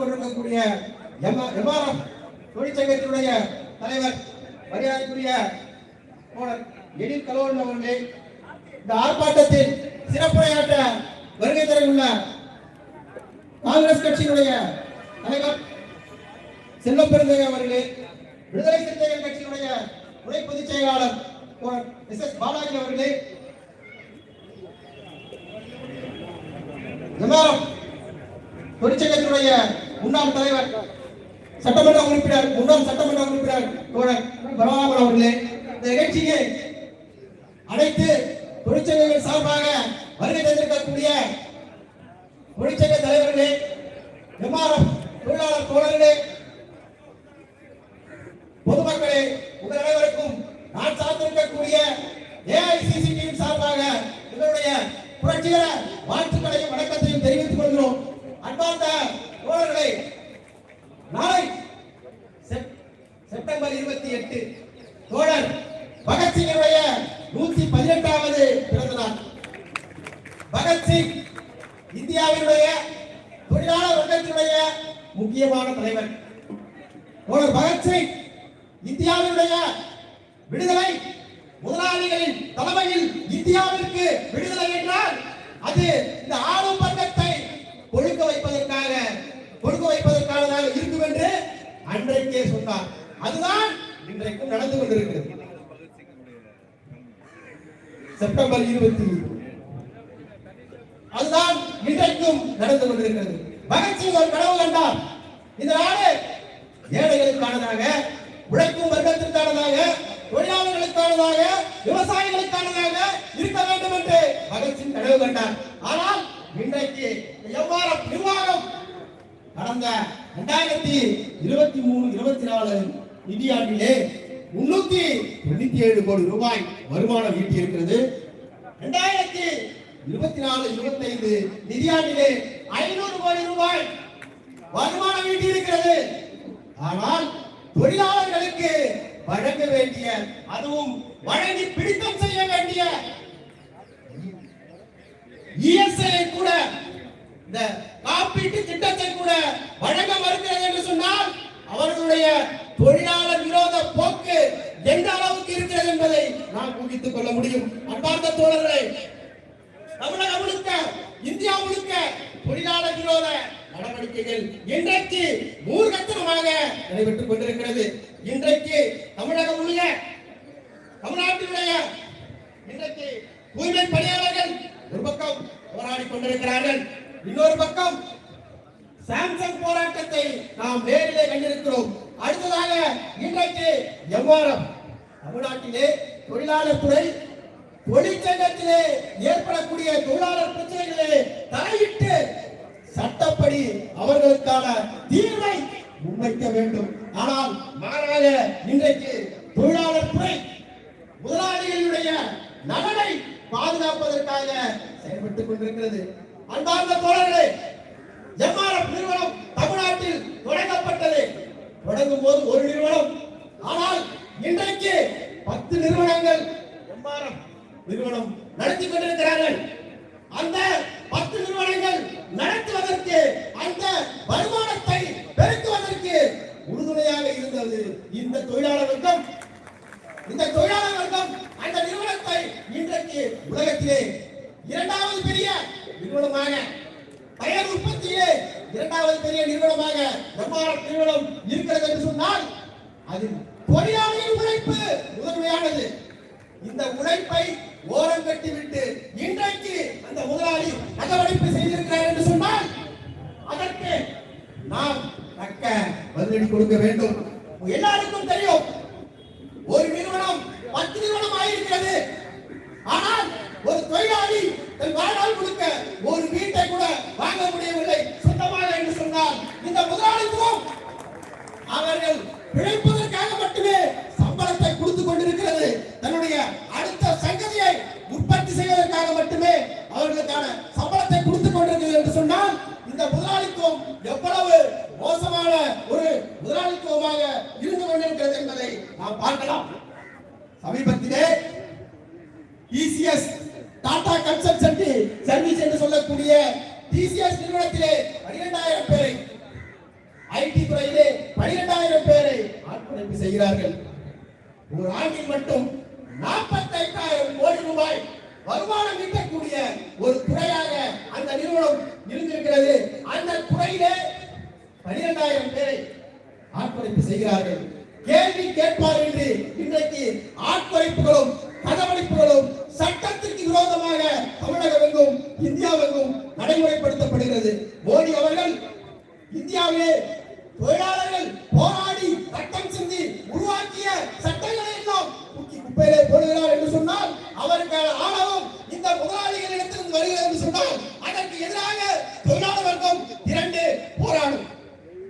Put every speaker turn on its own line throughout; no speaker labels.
கொண்டிருக்கக்கூடிய எம்ஆர்எஃப் தொழிற்சங்கத்தினுடைய தலைவர் மரியாதைக்குரிய தோழர் எழில் கலோன் அவர்களே இந்த ஆர்ப்பாட்டத்தில் சிறப்புரையாற்ற வருகை தரவுள்ள காங்கிரஸ் கட்சியினுடைய தலைவர் செல்வம் பெருந்தகை அவர்களே விடுதலை சிறுத்தைகள் கட்சியினுடைய துணை பொதுச் செயலாளர் எஸ் எஸ் பாலாஜி அவர்களே தொழிற்சங்கத்தினுடைய முன்னாள் தலைவர் சட்டமன்ற உறுப்பினர் முன்னாள் சட்டமன்ற உறுப்பினர் தோழர் பரவாமல் அவர்களே இந்த நிகழ்ச்சியை அனைத்து தொழிற்சங்கங்கள் சார்பாக வருகை தந்திருக்கக்கூடிய தொழிற்சங்க தலைவர்களே எம்ஆர்எஃப் தொழிலாளர் தோழர்களே பொதுமக்களே உங்கள் அனைவருக்கும் நான் சார்ந்திருக்கக்கூடிய ஏஐசிசிடியின் சார்பாக எங்களுடைய புரட்சிகர வாழ்த்துக்களையும் வணக்கத்தையும் தெரிவித்துக் கொள்கிறோம். அன்பார்ந்த தோழர்களே நாளை செப்- செப்டம்பர் இருபத்தி எட்டு தோழர் பகத்சிங்கினுடைய நூத்தி பதினெட்டாவது பிறந்த நாள் பகத்சிங் இந்தியாவினுடைய தொழிலாளர் வர்க்கத்தினுடைய முக்கியமான தலைவர். தோழர் பகத்சிங் இந்தியாவினுடைய விடுதலை முதலாளிகளின் தலைமையில் இந்தியாவிற்கு விடுதலை என்றால் அது இந்த ஆளும் வர்க்கத்தை கொழுக்க வைப்பதற்காக கொடுக்க வைப்பதற்கானதாக இருக்கும் என்று அன்றைக்கே சொன்னார். அதுதான் நடந்து கொண்டிருக்கிறது. செப்டம்பர் இருபத்தி அதுதான் இன்றைக்கும் நடந்து கொண்டிருக்கிறது. பகத்சிங் ஒரு கனவு கண்டார். இந்த நாடு ஏழைகளுக்கானதாக உழைக்கும் வர்க்கத்திற்கானதாக தொழிலாளர்களுக்கானதாக விவசாயிகளுக்கானதாக இருக்க வேண்டும் என்று பகத்சிங் கனவு கண்டார். ஆனால் இன்றைக்கு எவ்வாறு நிர்வாகம் கடந்த இரண்டாயிரத்தி இருபத்தி மூணு இருபத்தி நாலு நிதியாண்டிலே முன்னூத்தி தொண்ணூத்தி ஏழு கோடி ரூபாய் வருமானம் ஈட்டியிருக்கிறது. இரண்டாயிரத்தி இருபத்தி நாலு இருபத்தி ஐந்து நிதியாண்டிலே ஐநூறு கோடி ரூபாய் வருமானம் ஈட்டியிருக்கிறது. ஆனால் தொழிலாளர்களுக்கு வழங்க வேண்டிய அதுவும் வழங்கி பிடித்தம் செய்ய வேண்டிய இஎஸ்ஐ கூட இந்த காப்பீட்டு திட்டத்தை கூட வழங்க மறுக்கிறது என்று சொன்னால் அவர்களுடைய தொழிலாளர் விரோத போக்கு எந்த அளவுக்கு இருக்கிறது என்பதை நாம் ஊகித்துக் கொள்ள முடியும். அன்பார்ந்த தோழர்களே தமிழகம் முழுக்க இந்தியா முழுக்க தொழிலாளர் விரோத நடவடிக்கைகள் இன்றைக்கு மூர்க்கத்தனமாக நடைபெற்றுக் கொண்டிருக்கிறது. இன்றைக்கு தமிழகம் முழுக்க தமிழ்நாட்டினுடைய இன்றைக்கு தூய்மை பணியாளர்கள் ஒரு பக்கம் போராடி கொண்டிருக்கிறார்கள். இன்னொரு பக்கம் சாம்சங் போராட்டத்தை நாம் நேரிலே கண்டிருக்கிறோம். அடுத்ததாக இன்றைக்கு எவ்வாறம் தமிழ்நாட்டிலே தொழிலாளர் துறை தொழிற்சங்கத்திலே ஏற்படக்கூடிய தொழிலாளர் பிரச்சனைகளே தலையிட்டு சட்டப்படி அவர்களுக்கான தீர்வை முன்வைக்க வேண்டும். ஆனால் மாறாக இன்றைக்கு தொழிலாளர் துறை முதலாளிகளுடைய நலனை பாதுகாப்பதற்காக செயல்பட்டுக் கொண்டிருக்கிறது. அன்பார்ந்த தோழர்களே எம்ஆர்எஃப் நிறுவனம் தமிழ்நாட்டில் தொடங்கப்பட்டது. தொடங்கும் போது ஒரு நிறுவனம் நிறுவனங்கள் நிறுவனம் நடத்தி கொண்டிருக்கிறார்கள். அந்த பத்து நிறுவனங்கள் நடத்துவதற்கு அந்த வருமானத்தை பெருக்குவதற்கு உறுதுணையாக இருந்தது இந்த தொழிலாளர் வர்க்கம். இந்த தொழிலாளர் வர்க்கம் அந்த நிறுவனத்தை இன்றைக்கு உலகத்திலே இரண்டாவது பெரிய நிறுவனமாக பயர் உற்பத்தியிலே இரண்டாவது பெரிய நிறுவனமாக எம்ஆர்எஃப் நிறுவனம் இருக்கிறது என்று சொன்னால் அதில் தொழிலாளியின் உழைப்பு முதன்மையானது. இந்த உழைப்பை ஓரம் கட்டிவிட்டு இன்றைக்கு அந்த முதலாளி நகவடைப்பு செய்திருக்கிறார் என்று சொன்னால் அதற்கு நாம் தக்க பதிலடி கொடுக்க வேண்டும். எல்லாருக்கும் தெரியும் ஒரு நிறுவனம் பத்து நிறுவனம் ஆயிருக்கிறது. ஆனால் ஒரு தொழிலாளி தன் வாழ்நாள் கொடுக்க ஒரு வீட்டை கூட வாங்க முடியவில்லை. சொந்தமாக என்று சொன்னால் இந்த முதலாளித்துவம் அவர்கள் பிழைப்பது முதலாளித்துவம் எவ்வளவு மோசமான ஒரு முதலாளித்துவமாக இருந்து கொண்டிருக்கிறது என்பதை நாம் பார்க்கலாம். சமீபத்திலே டிசிஎஸ் டாடா கன்சல்டன்சி சர்வீஸ் என்று சொல்லக்கூடிய டிசிஎஸ் நிறுவனத்திலே பனிரெண்டாயிரம் பேரை ஐடி துறையிலே பனிரெண்டாயிரம் பேரை ஆட்படைப்பு செய்கிறார்கள். ஒரு ஆண்டில் மட்டும் நாற்பத்தி ஐந்தாயிரம் கோடி ரூபாய் வருமானம் ஈட்டக்கூடிய ஒரு துறையாக அந்த நிறுவனம் இருந்திருக்கிறது. அந்த துறையிலே பனிரெண்டாயிரம் பேரை ஆட்படைப்பு செய்கிறார்கள். கேள்வி கேட்பார் என்று இன்றைக்கு ஆட்படை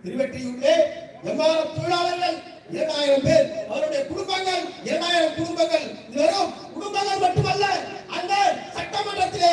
திருவெற்றியுள்ளே எவ்வாறு தொழிலாளர்கள் இரண்டாயிரம் பேர் அவருடைய குடும்பங்கள் இரண்டாயிரம் குடும்பங்கள் இது வெறும் குடும்பங்கள் மட்டுமல்ல அந்த சட்டமன்றத்திலே